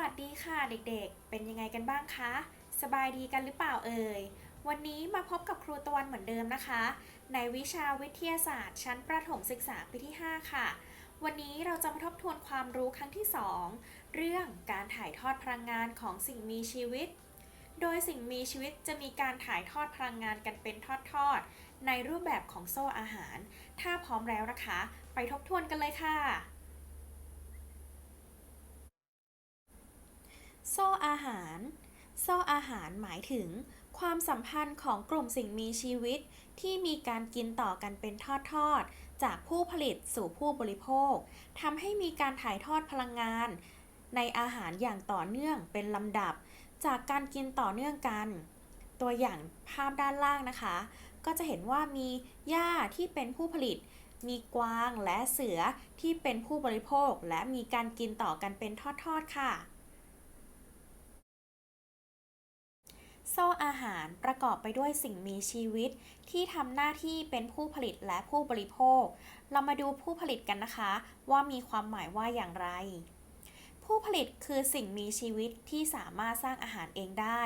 วัสดีค่ะเด็กๆ เป็นยังไงกันบ้างคะ สบายดีกันหรือเปล่าเอ่ย วันนี้มาพบกับครูตะวันเหมือนเดิมนะคะ ในวิชาวิทยาศาสตร์ ชั้นประถมศึกษาปีที่ 5 ค่ะ วันนี้เราจะมาทบทวนความรู้ครั้งที่ 2 เรื่องการถ่ายทอดพลังงานของสิ่งมีชีวิต โดยสิ่งมีชีวิตจะมีการถ่ายทอดพลังงานกันเป็นทอดๆ ในรูปแบบของโซ่อาหาร ถ้าพร้อมแล้วนะคะ ไปทบทวนกันเลยค่ะ โซ่อาหาร โซ่อาหารหมายถึง ความสัมพันธ์ของกลุ่มสิ่งมีชีวิต ที่มีการกินต่อกันเป็นทอดๆ จากผู้ผลิตสู่ผู้บริโภคทำให้มีการถ่ายทอดพลังงาน ในอาหารอย่างต่อเนื่องเป็นลำดับ จากการกินต่อเนื่องกัน ตัวอย่างภาพด้านล่างนะคะ ก็จะเห็นว่ามีหญ้าที่เป็นผู้ผลิตมีกวางและเสือที่เป็นผู้บริโภคและมีการกินต่อกันเป็นทอดๆ ค่ะ โซ่อาหารประกอบไปด้วยสิ่งมีชีวิต ที่ทำหน้าที่เป็นผู้ผลิตและผู้บริโภค เรามาดูผู้ผลิตกันนะคะ ว่ามีความหมายว่าอย่างไร ผู้ผลิตคือสิ่งมีชีวิตที่สามารถสร้างอาหารเองได้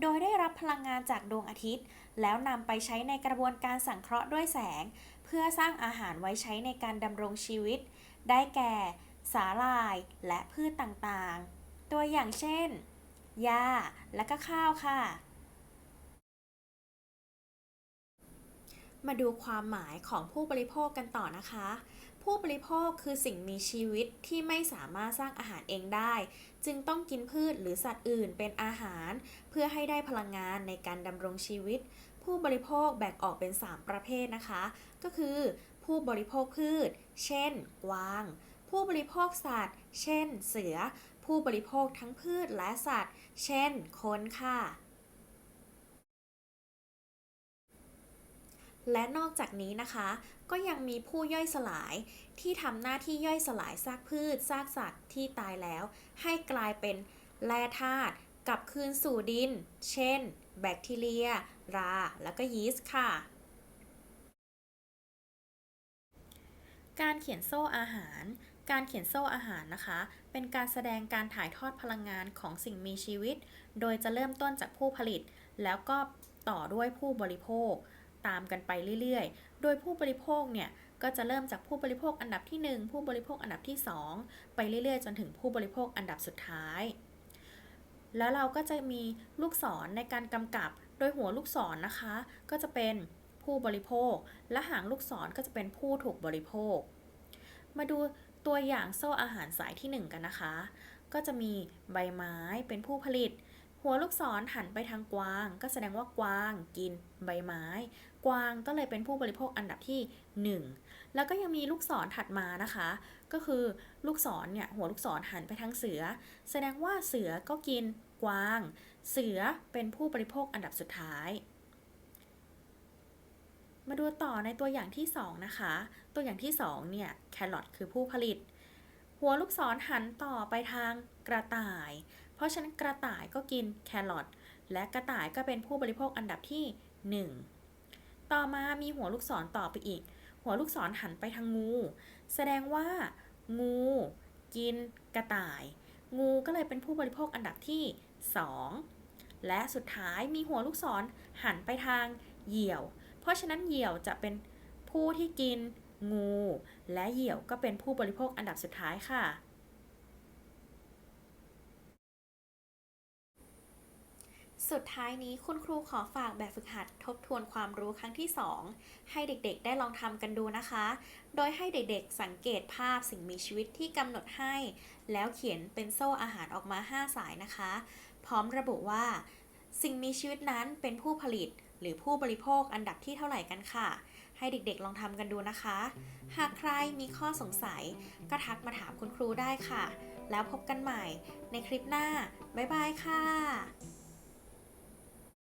โดยได้รับพลังงานจากดวงอาทิตย์ แล้วนำไปใช้ในกระบวนการสังเคราะห์ด้วยแสง เพื่อสร้างอาหารไว้ใช้ในการดำรงชีวิต ได้แก่ สาหร่าย และพืชต่างๆ ตัวอย่างเช่นหญ้าและก็ข้าวค่ะ มาดูความหมายของผู้บริโภคกันต่อนะคะ ผู้บริโภคคือสิ่งมีชีวิตที่ไม่สามารถสร้างอาหารเองได้ จึงต้องกินพืชหรือสัตว์อื่นเป็นอาหาร เพื่อให้ได้พลังงานในการดำรงชีวิต ผู้บริโภคแบ่งออกเป็น 3 ประเภทนะคะ ก็คือ ผู้บริโภคพืช เช่นกวาง ผู้บริโภคสัตว์ เช่น เสือ ผู้บริโภคทั้งพืชและสัตว์ เช่น คนค่ะ และนอกจากนี้นะคะ ก็ยังมีผู้ย่อยสลาย ที่ทำหน้าที่ย่อยสลายซากพืชซากสัตว์ที่ตายแล้ว ให้กลายเป็นแร่ธาตุกลับคืนสู่ดิน เช่น แบคทีเรีย รา แล้วก็ยีสต์ค่ะ การเขียนโซ่อาหาร การเขียนโซ่อาหารนะคะ เป็นการแสดงการถ่ายทอดพลังงานของสิ่งมีชีวิต โดยจะเริ่มต้นจากผู้ผลิต แล้วก็ต่อด้วยผู้บริโภค ตามกันไปเรื่อยๆ โดยผู้บริโภคเนี่ยก็จะเริ่มจากผู้บริโภคอันดับที่ 1 ผู้บริโภคอันดับที่ 2 ไปเรื่อยๆ จนถึงผู้บริโภคอันดับสุดท้าย แล้วเราก็จะมีลูกศรในการกำกับ โดยหัวลูกศรนะคะ ก็จะเป็นผู้บริโภค และหางลูกศรก็จะเป็นผู้ถูกบริโภค มาดูตัวอย่างโซ่อาหารสายที่ 1 กันนะคะ ก็จะมีใบไม้เป็นผู้ผลิต หัวลูกศรหันไปทางกวาง ก็แสดงว่ากวางกินใบไม้ กวางก็เลยเป็นผู้บริโภคอันดับที่ 1 แล้วก็ยังมีลูกศรถัดมานะคะ ก็คือลูกศรเนี่ยหัวลูกศรหันไปทางเสือ แสดงว่าเสือก็กินกวาง เสือเป็นผู้บริโภคอันดับสุดท้าย มาดูต่อในตัวอย่างที่ 2 นะคะ ตัวอย่างที่ 2 เนี่ยแครอทคือผู้ผลิต หัวลูกศรหันต่อไปทางกระต่าย ราะฉะนั้นกระต่ายก็กินแครอทและกระต่ายก็เป็นผู้บริโภคอันดับที่ 1 ต่อมามีหัวลูกศรต่อไปอีก หัวลูกศรหันไปทางงู แสดงว่า งู กินกระต่าย งูก็เลยเป็นผู้บริโภคอันดับที่ 2 และสุดท้ายมีหัวลูกศรหันไปทางเหยี่ยว เพราะฉะนั้นเหยี่ยวจะเป็นผู้ที่กินงู และเหยี่ยวก็เป็นผู้บริโภคอันดับสุดท้ายค่ะ สุดท้ายนี้คุณครูขอฝากแบบฝึกหัดทบทวนความรู้ครั้งที่ 2 ให้เด็กๆ ได้ลองทำกันดูนะคะ โดยให้เด็กๆ สังเกตภาพสิ่งมีชีวิตที่กำหนดให้ แล้วเขียนเป็นโซ่อาหารออกมา 5 สายนะคะ พร้อมระบุว่า สิ่งมีชีวิตนั้นเป็นผู้ผลิต หรือผู้บริโภคอันดับที่เท่าไหร่กันค่ะ ให้เด็กๆ ลองทำกันดูนะคะ หากใครมีข้อสงสัย ก็ทักมาถามคุณครูได้ค่ะ แล้วพบกันใหม่ในคลิปหน้าบ๊ายบายค่ะ